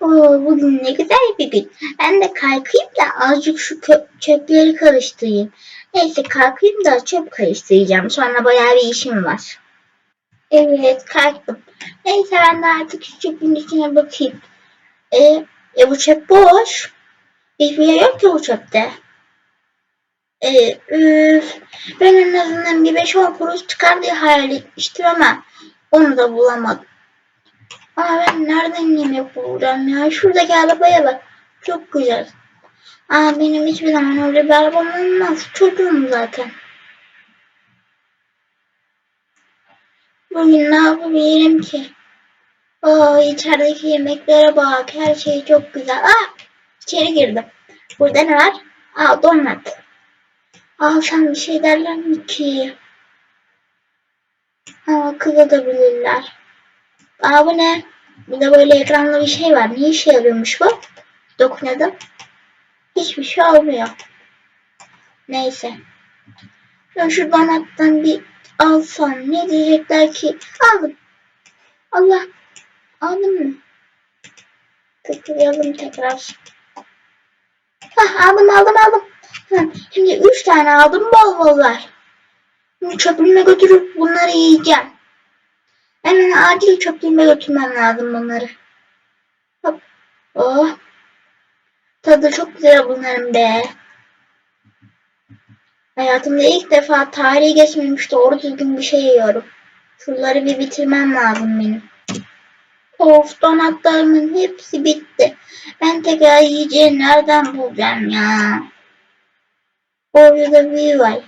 Oo, bugün ne güzel bir gün. Ben de kalkayım da azıcık şu çöpleri karıştırayım. Neyse kalkayım da çöp karıştıracağım. Sonra bayağı bir işim var. Evet kalktım. Neyse ben de artık şu çöpün içine bakayım. E, e bu çöp boş. Hiçbir yer yok ki bu çöpte. E, üf. Ben en azından bir 5-10 kuruş çıkar diye hayal etmiştim ama onu da bulamadım. Aa ben nereden yemek bulacağım ya? Şuradaki arabaya bak. Çok güzel. Aa benim hiçbir zaman öyle bir arabam olmaz. Çocuğum zaten. Bugün ne yapabilirim ki? Aa içerideki yemeklere bak. Her şey çok güzel. Aa içeri girdim. Burada ne var? Aa donut. Alsam bir şey derler mi ki? Aa kızabilirler. Aa bu ne? Bir de böyle ekranlı bir şey var. Ne işe yarıyormuş bu? Dokunadım. Hiçbir şey olmuyor. Neyse. Ben şu donattan bir alsam ne diyecekler ki? Aldım. Allah. Aldım mı? Tıklayalım tekrar. Hah aldım aldım aldım. Şimdi üç tane aldım bol bol var. Çöplüğüme götürüp bunları yiyeceğim. Hemen acil çöplüğüme götürmem lazım bunları. Hop. Oh. Tadı çok güzel bunların be. Hayatımda ilk defa tarihi geçmemiş doğru düzgün bir şey yiyorum. Şunları bir bitirmem lazım benim. Of donatlarımın hepsi bitti. Ben tekrar yiyeceği nereden bulacağım ya? Orada bir var.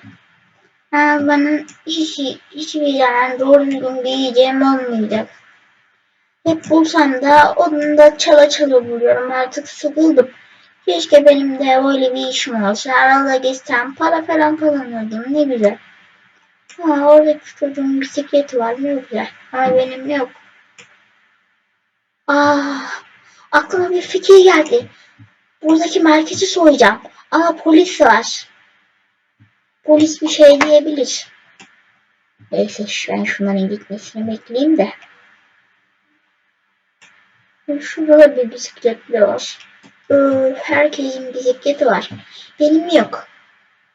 Ha, bana hiç, hiçbir zaman doğru düzgün bir yiyeceğim olmayacak. Hep bulsam da onu da çala çala buluyorum. Artık sıkıldım. Keşke benim de öyle bir işim olsa. Arada geçsem para falan kazanırdım. Ne güzel. Ha, oradaki çocuğun bisikleti var. Ne güzel. Ama benim yok. Ah, aklıma bir fikir geldi. Buradaki marketi soyacağım. Ama polis var. Polis bir şey diyebilir. Neyse ben şunların gitmesini bekleyeyim de. Şurada da bir bisikletli var. Ee, herkesin bisikleti var. Benim yok.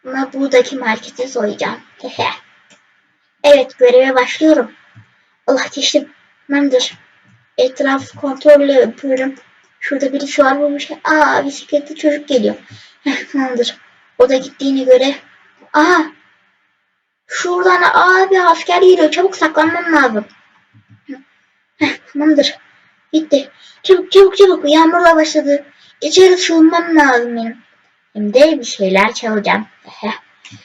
Ama buradaki marketi soyacağım. Evet göreve başlıyorum. Allah geçtim. Tamamdır. Etraf kontrolle yapıyorum. Şurada birisi var mı? Şey. Aa bisikletli çocuk geliyor. Heh, tamamdır. O da gittiğine göre. Aa şuradan abi asker geliyor. Çabuk saklanmam lazım. Heh, tamamdır. Gitti. Çabuk çabuk çabuk. Yağmurla başladı. İçeri sığınmam lazım benim. De bir şeyler çalacağım.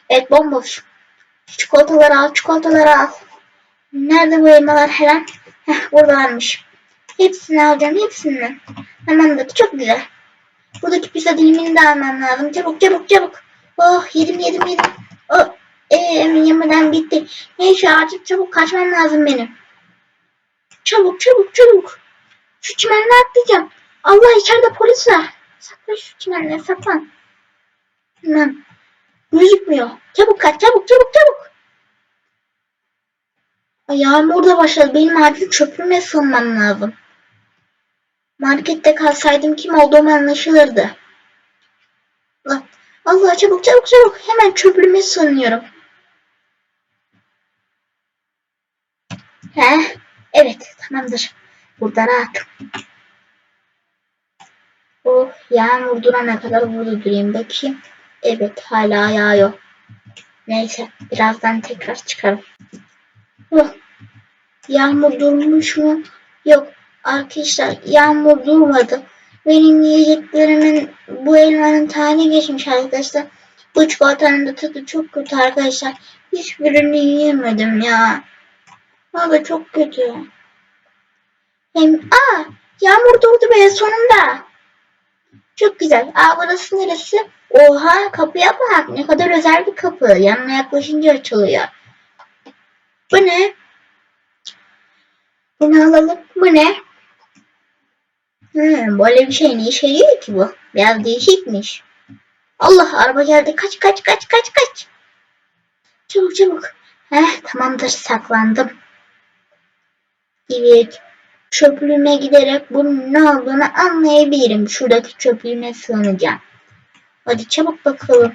Evet bomboş. Çikolataları al, çikolataları al. Nerede bu elmalar Helen? Heh, burada varmış. Hepsini alacağım, hepsini. Tamamdır, çok güzel. Buradaki pizza dilimini de almam lazım. Çabuk, çabuk, çabuk. Oh, yedim, yedim, yedim. Oh, ee, yemeden bitti. Neyse artık çabuk kaçmam lazım benim. Çabuk, çabuk, çabuk. Şu çimenle atlayacağım. Allah içeride polis var. Saklan şu çimenle, saklan. Tamam. Gözükmüyor. Çabuk kaç, çabuk, çabuk, çabuk. Ay, Yağmur da başladı. Benim acil çöplüğüme sığınmam lazım. Markette kalsaydım kim olduğum anlaşılırdı. Allah, Allah çabuk çabuk çabuk. Hemen çöplüğüme sığınıyorum. He, evet tamamdır. Burada rahat. Oh yağmur durana kadar burada durayım bakayım. Evet hala yağıyor. Neyse birazdan tekrar çıkarım. Oh, yağmur durmuş mu? Yok arkadaşlar yağmur durmadı. Benim yiyeceklerimin bu elmanın tane geçmiş arkadaşlar. Bu çikolatanın da tadı çok kötü arkadaşlar. Hiçbirini yiyemedim ya. Valla çok kötü. Hem aa yağmur durdu be sonunda. Çok güzel. Aa burası neresi? Oha kapıya bak. Ne kadar özel bir kapı. Yanına yaklaşınca açılıyor. Bu ne? Bunu alalım. Bu ne? Hmm, böyle bir şey ne işe yarıyor ki bu? Biraz değişikmiş. Allah araba geldi. Kaç kaç kaç kaç kaç. Çabuk çabuk. Heh tamamdır saklandım. Evet. çöplüğüme giderek bunun ne olduğunu anlayabilirim. Şuradaki çöplüğüme sığınacağım. Hadi çabuk bakalım.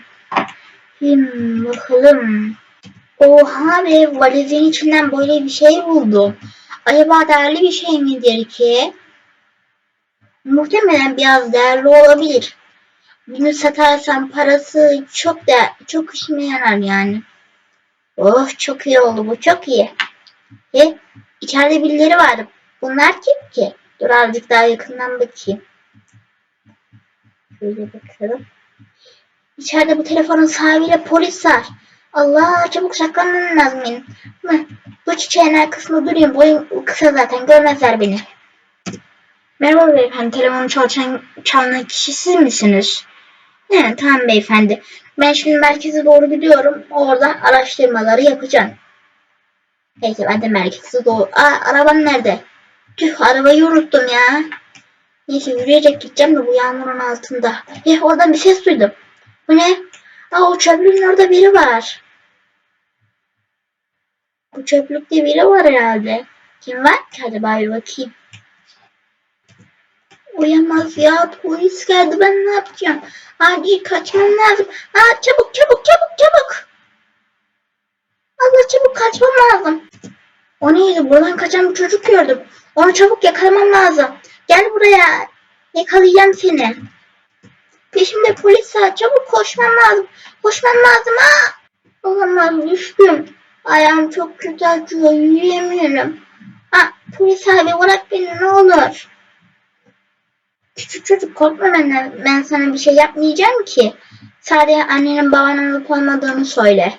Hmm, bakalım. Oha be valizin içinden böyle bir şey buldum. Acaba değerli bir şey midir ki? Muhtemelen biraz değerli olabilir. Bunu satarsam parası çok da çok işime yarar yani. Oh çok iyi oldu bu çok iyi. E içeride birileri var. Bunlar kim ki? Dur azıcık daha yakından bakayım. Şöyle bakalım. İçeride bu telefonun sahibiyle polis var. Allah çabuk saklanmam lazım Bu çiçeğin arkasında durayım. Boyum kısa zaten görmezler beni. Merhaba beyefendi. Telefonu çalışan, çalan kişi siz misiniz? He, tamam beyefendi. Ben şimdi merkeze doğru gidiyorum. Orada araştırmaları yapacağım. Peki ben de merkeze doğru... Aa arabam nerede? Tüh arabayı unuttum ya. Neyse yürüyerek gideceğim de bu yağmurun altında. Eh oradan bir ses duydum. Bu ne? Aa o çöplüğün orada biri var. Bu çöplükte biri var herhalde. Kim var ki acaba bir bakayım. Uyamaz ya polis geldi ben ne yapacağım? Acil kaçmam lazım. Aa çabuk çabuk çabuk çabuk. Allah çabuk kaçmam lazım. O neydi? Buradan kaçan bir çocuk gördüm. Onu çabuk yakalamam lazım. Gel buraya. Yakalayacağım seni. Peşimde polis var. Çabuk koşmam lazım. Koşmam lazım. Aa! Olamaz düştüm. Ayağım çok kötü acıyor. Yürüyemiyorum. Aa, polis abi bırak beni ne olur. Küçük çocuk korkma benden. Ben sana bir şey yapmayacağım ki. Sadece annenin babanın olup olmadığını söyle.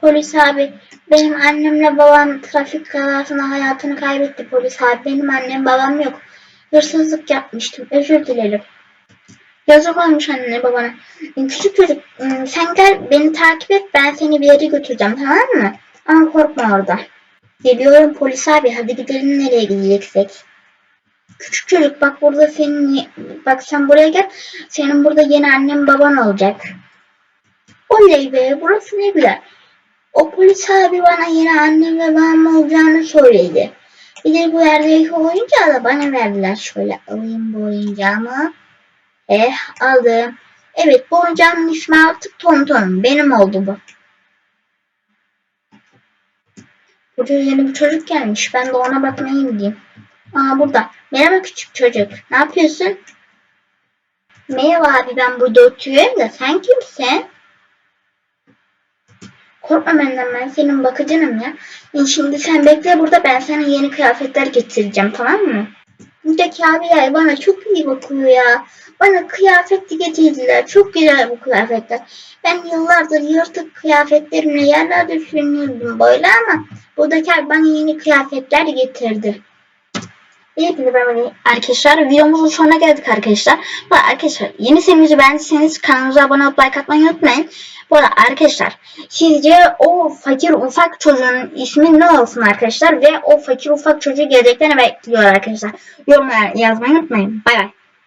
Polis abi benim annemle babam trafik kazasında hayatını kaybetti polis abi. Benim annem babam yok. Hırsızlık yapmıştım. Özür dilerim. Yazık olmuş annene babana. Küçük çocuk sen gel beni takip et ben seni bir yere götüreceğim tamam mı? Ama korkma orada. Geliyorum polis abi hadi gidelim nereye gideceksek. Küçük çocuk bak burada senin bak sen buraya gel. Senin burada yeni annen baban olacak. Oley be burası ne güzel. O polis abi bana yine annem ve babam olacağını söyledi. Bir de bu yerdeki oyuncağı da bana verdiler. Şöyle alayım bu oyuncağımı. Eh aldım. Evet bu oyuncağımın ismi artık Tonton. Benim oldu bu. Buraya yeni bir çocuk gelmiş. Ben de ona bakmaya gideyim. Aa burada. Merhaba küçük çocuk. Ne yapıyorsun? Merhaba abi ben burada oturuyorum da sen kimsin? Korkma benden ben senin bakıcınım ya. E Şimdi sen bekle burada ben sana yeni kıyafetler getireceğim tamam mı? Buradaki abiler bana çok iyi bakıyor ya. Bana kıyafet getirdiler. Çok güzel bu kıyafetler. Ben yıllardır yırtık kıyafetlerimle yerlerde sürünüyordum böyle ama buradaki abi bana yeni kıyafetler getirdi. Hepinize merhaba arkadaşlar. Videomuzun sonuna geldik arkadaşlar. Bu arada arkadaşlar yeni serimizi beğendiyseniz kanalımıza abone olup like atmayı unutmayın. Bu arada arkadaşlar sizce o fakir ufak çocuğun ismi ne olsun arkadaşlar ve o fakir ufak çocuğu gelecekten bekliyor arkadaşlar. Yorumlara yazmayı unutmayın. Bay bay.